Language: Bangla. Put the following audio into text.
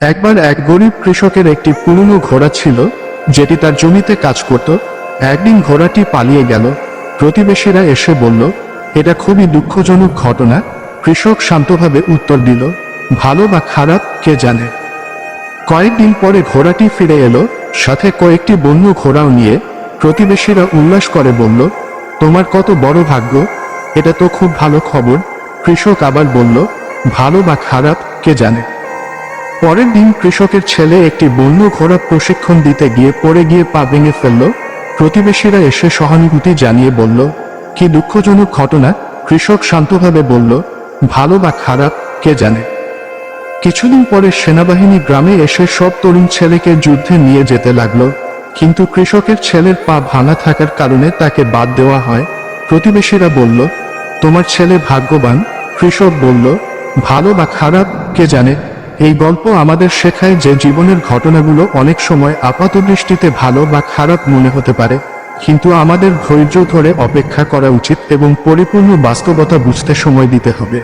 একবার এক গরিব কৃষকের একটি পুরনো ঘোড়া ছিল, যেটি তার জমিতে কাজ করত। একদিন ঘোড়াটি পালিয়ে গেল। প্রতিবেশীরা এসে বলল, এটা খুবই দুঃখজনক ঘটনা। কৃষক শান্তভাবে উত্তর দিল, ভালো বা খারাপ, কে জানে? কয়েকদিন পরে ঘোড়াটি ফিরে এলো। সাথে কয়েকটি বন্য ঘোড়াও নিয়ে প্রতিবেশীরা উল্লাস করে বলল, তোমার কত বড় ভাগ্য, এটা তো খুব ভালো খবর। কৃষক আবার বলল, ভালো বা খারাপ, কে জানে? পরের দিন কৃষকের ছেলে একটি বন্য ঘোড়া প্রশিক্ষণ দিতে গিয়ে পড়ে গিয়ে পা ভেঙে ফেলল। প্রতিবেশীরা এসে সহানুভূতি জানিয়ে বলল, কি দুঃখজনক ঘটনা, কৃষক শান্তভাবে বলল, ভালো বা খারাপ, কে জানে? কিছুদিন পরে সেনাবাহিনী গ্রামে এসে সব তরুণ ছেলেকে যুদ্ধে নিয়ে যেতে লাগল। কিন্তু কৃষকের ছেলের পা ভাঙা থাকার কারণে তাকে বাদ দেওয়া হয়। প্রতিবেশীরা বলল, তোমার ছেলে ভাগ্যবান। কৃষক বলল, ভালো বা খারাপ, কে জানে? এই গল্প আমাদের শেখায় যে জীবনের ঘটনাগুলো অনেক সময় আপাত দৃষ্টিতে ভালো বা খারাপ মনে হতে পারে, কিন্তু আমাদের ধৈর্য ধরে অপেক্ষা করা উচিত এবং পরিপূর্ণ বাস্তবতা বুঝতে সময় দিতে হবে।